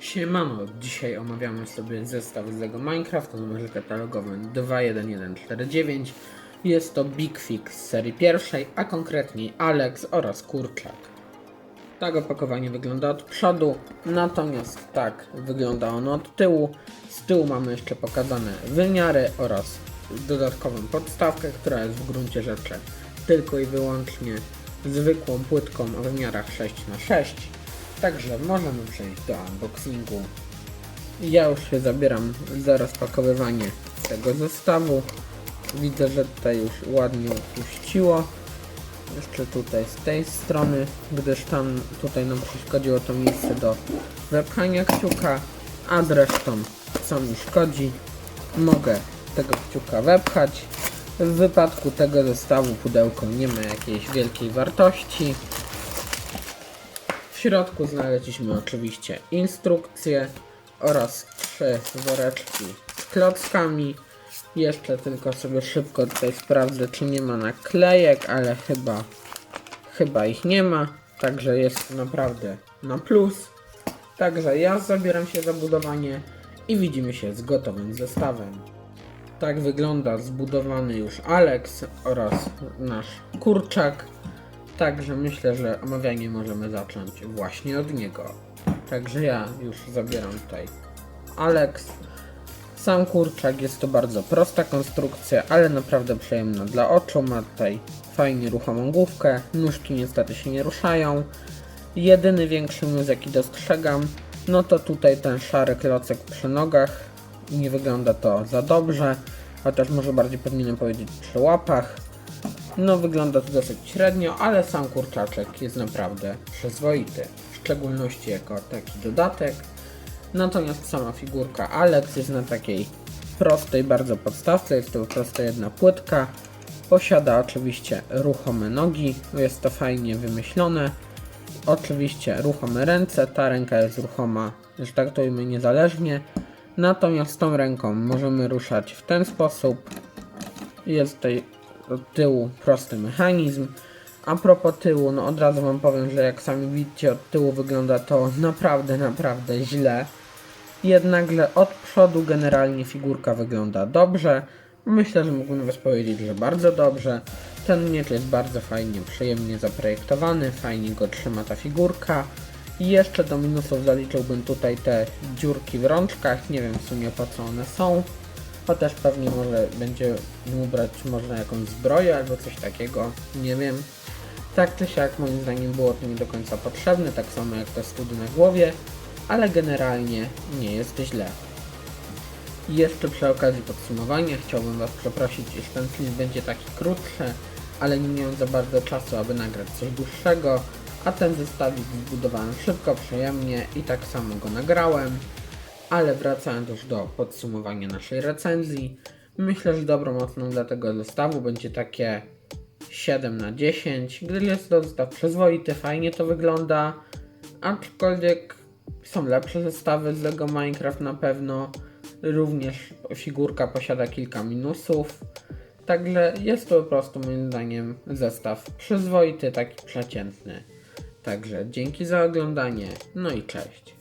Siemano, dzisiaj omawiamy sobie zestaw z LEGO Minecraft o numerze katalogowym 21149. Jest to Big Fix z serii pierwszej, a konkretniej Alex oraz Kurczak. Tak opakowanie wygląda od przodu, natomiast tak wygląda ono od tyłu. Z tyłu mamy jeszcze pokazane wymiary oraz dodatkową podstawkę, która jest w gruncie rzeczy tylko i wyłącznie zwykłą płytką o wymiarach 6x6. Także możemy przejść do unboxingu. Ja już się zabieram za rozpakowywanie tego zestawu. Widzę, że tutaj już ładnie puściło. Jeszcze tutaj z tej strony, gdyż tam tutaj nam przeszkodziło to miejsce do wepchania kciuka, a zresztą co mi szkodzi, mogę tego kciuka wepchać. W wypadku tego zestawu pudełko nie ma jakiejś wielkiej wartości. Środku znaleźliśmy oczywiście instrukcje oraz trzy woreczki z klockami. Jeszcze tylko sobie szybko tutaj sprawdzę, czy nie ma naklejek, ale chyba, chyba ich nie ma. Także jest naprawdę na plus. Także ja zabieram się za budowanie i widzimy się z gotowym zestawem. Tak wygląda zbudowany już Alex oraz nasz kurczak. Także myślę, że omawianie możemy zacząć właśnie od niego. Także ja już zabieram tutaj Alex. Sam kurczak jest to bardzo prosta konstrukcja, ale naprawdę przyjemna dla oczu. Ma tutaj fajnie ruchomą główkę, nóżki niestety się nie ruszają. Jedyny większy minus jaki dostrzegam, no to tutaj ten szary klocek przy nogach. Nie wygląda to za dobrze, chociaż może bardziej powinienem powiedzieć przy łapach. No wygląda to dosyć średnio, ale sam kurczaczek jest naprawdę przyzwoity. W szczególności jako taki dodatek. Natomiast sama figurka Alex jest na takiej prostej bardzo podstawce. Jest to po prostu jedna płytka. Posiada oczywiście ruchome nogi. Jest to fajnie wymyślone. Oczywiście ruchome ręce. Ta ręka jest ruchoma, że tak to ujmę, niezależnie. Natomiast tą ręką możemy ruszać w ten sposób. Jest tutaj tyłu prosty mechanizm. A propos tyłu, no od razu wam powiem, że jak sami widzicie od tyłu wygląda to naprawdę, naprawdę źle. Jednakże od przodu generalnie figurka wygląda dobrze. Myślę, że mógłbym was powiedzieć, że bardzo dobrze. Ten miecz jest bardzo fajnie, przyjemnie zaprojektowany, fajnie go trzyma ta figurka. I jeszcze do minusów zaliczyłbym tutaj te dziurki w rączkach, nie wiem w sumie po co one są. Chociaż pewnie może będzie mu brać można jakąś zbroję albo coś takiego, nie wiem. Tak czy siak moim zdaniem było to nie do końca potrzebne, tak samo jak te study na głowie, ale generalnie nie jest źle. I jeszcze przy okazji podsumowania chciałbym Was przeprosić, iż ten film będzie taki krótszy, ale nie miałem za bardzo czasu, aby nagrać coś dłuższego, a ten zestawik zbudowałem szybko, przyjemnie i tak samo go nagrałem. Ale wracając już do podsumowania naszej recenzji, myślę, że dobrą oceną dla tego zestawu będzie takie 7 na 10, gdyż jest to zestaw przyzwoity, fajnie to wygląda, aczkolwiek są lepsze zestawy z LEGO Minecraft na pewno. Również figurka posiada kilka minusów. Także jest to po prostu moim zdaniem zestaw przyzwoity, taki przeciętny. Także dzięki za oglądanie, no i cześć.